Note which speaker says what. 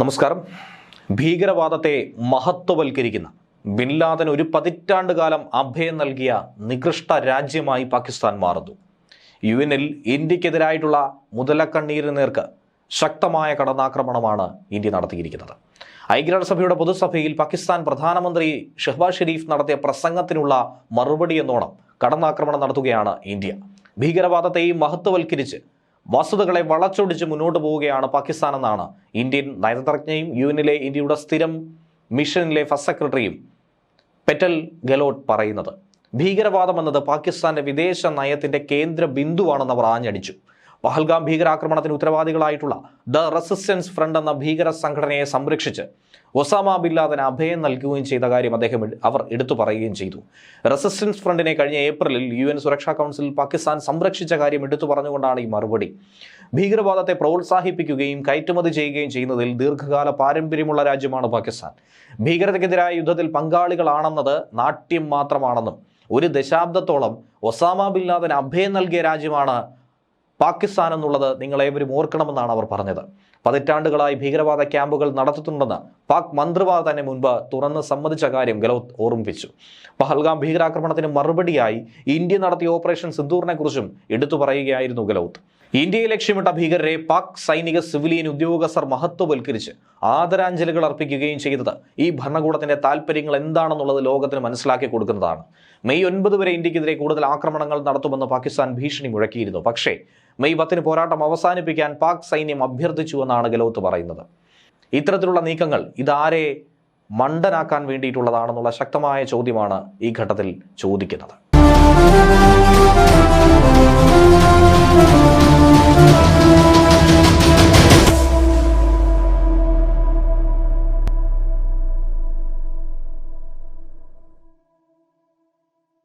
Speaker 1: നമസ്കാരം. ഭീകരവാദത്തെ മഹത്വവൽക്കരിക്കുന്ന bin Laden ഒരു പതിറ്റാണ്ട് കാലം അഭയം നൽകിയ നികൃഷ്ട രാജ്യമായി പാകിസ്ഥാൻ മാറുന്നു. യു എനിൽ ഇന്ത്യക്കെതിരായിട്ടുള്ള മുതലക്കണ്ണീരിന് നേർക്ക് ശക്തമായ കടന്നാക്രമണമാണ് ഇന്ത്യ നടത്തിയിരിക്കുന്നത്. ഐക്യരാഷ്ട്രസഭയുടെ പൊതുസഭയിൽ പാകിസ്ഥാൻ പ്രധാനമന്ത്രി ഷെഹ്ബാസ് ഷെരീഫ് നടത്തിയ പ്രസംഗത്തിനുള്ള മറുപടി എന്നോണം കടന്നാക്രമണം നടത്തുകയാണ് ഇന്ത്യ. ഭീകരവാദത്തെയും മഹത്വവൽക്കരിച്ച് വസ്തുതകളെ വളച്ചൊടിച്ച് മുന്നോട്ട് പോവുകയാണ് പാകിസ്ഥാൻ എന്നാണ് ഇന്ത്യൻ നയതന്ത്രജ്ഞയും യു എനിലെ ഇന്ത്യയുടെ സ്ഥിരം മിഷനിലെ ഫസ്റ്റ് സെക്രട്ടറിയും പെറ്റൽ ഗെലോട്ട് പറയുന്നത്. ഭീകരവാദം എന്നത് പാകിസ്ഥാന്റെ വിദേശ നയത്തിന്റെ കേന്ദ്ര ബിന്ദുവാണെന്ന് അവർ ആഞ്ഞടിച്ചു. പഹൽഗാം ഭീകരാക്രമണത്തിന് ഉത്തരവാദികളായിട്ടുള്ള ദ റെസിസ്റ്റൻസ് ഫ്രണ്ട് എന്ന ഭീകര സംഘടനയെ സംരക്ഷിച്ച് ഒസാമ ബില്ലാദിന് അഭയം നൽകുകയും ചെയ്ത കാര്യം അദ്ദേഹം അവർ എടുത്തു പറയുകയും ചെയ്തു. റെസിസ്റ്റൻസ് ഫ്രണ്ടിനെ കഴിഞ്ഞ ഏപ്രിലിൽ യു എൻ സുരക്ഷാ കൗൺസിൽ പാകിസ്ഥാൻ സംരക്ഷിച്ച കാര്യം എടുത്തു പറഞ്ഞുകൊണ്ടാണ് ഈ മറുപടി. ഭീകരവാദത്തെ പ്രോത്സാഹിപ്പിക്കുകയും കയറ്റുമതി ചെയ്യുകയും ചെയ്യുന്നതിൽ ദീർഘകാല പാരമ്പര്യമുള്ള രാജ്യമാണ് പാകിസ്ഥാൻ. ഭീകരതയ്ക്കെതിരായ യുദ്ധത്തിൽ പങ്കാളികളാണെന്നത് നാട്യം മാത്രമാണെന്നും ഒരു ദശാബ്ദത്തോളം ഒസാമ ബില്ലാദിന് അഭയം നൽകിയ രാജ്യമാണ് പാകിസ്ഥാൻ എന്നുള്ളത് നിങ്ങളേവരും ഓർക്കണമെന്നാണ് അവർ പറഞ്ഞത്. പതിറ്റാണ്ടുകളായി ഭീകരവാദ ക്യാമ്പുകൾ നടത്തുന്നുണ്ടെന്ന് പാക് മന്ത്രിമാർ തന്നെ മുൻപ് തുറന്ന് സമ്മതിച്ച കാര്യം ഗെലോത്ത് ഓർമ്മിപ്പിച്ചു. പഹൽഗാം ഭീകരാക്രമണത്തിന് മറുപടിയായി ഇന്ത്യ നടത്തിയ ഓപ്പറേഷൻ സിന്ദൂറിനെക്കുറിച്ചും എടുത്തു പറയുകയായിരുന്നു ഗെലോത്ത് ഇന്ത്യയെ ലക്ഷ്യമിട്ട ഭീകരരെ പാക് സൈനിക സിവിലിയൻ ഉദ്യോഗസ്ഥർ മഹത്വവൽക്കരിച്ച് ആദരാഞ്ജലികൾ അർപ്പിക്കുകയും ചെയ്തത്. ഈ ഭരണകൂടത്തിന്റെ താല്പര്യങ്ങൾ എന്താണെന്നുള്ളത് ലോകത്തിന് മനസ്സിലാക്കി കൊടുക്കുന്നതാണ്. മെയ് ഒൻപത് വരെ ഇന്ത്യക്കെതിരെ കൂടുതൽ ആക്രമണങ്ങൾ നടത്തുമെന്ന് പാകിസ്ഥാൻ ഭീഷണി മുഴക്കിയിരുന്നു. പക്ഷേ മെയ് പത്തിന് പോരാട്ടം അവസാനിപ്പിക്കാൻ പാക് സൈന്യം അഭ്യർത്ഥിച്ചുവെന്നാണ് ഗലോത്ത് പറയുന്നത്. ഇത്തരത്തിലുള്ള നീക്കങ്ങൾ ഇതാരെ മണ്ടനാക്കാൻ വേണ്ടിയിട്ടുള്ളതാണെന്നുള്ള ശക്തമായ ചോദ്യമാണ് ഈ ഘട്ടത്തിൽ ചോദിക്കുന്നത്.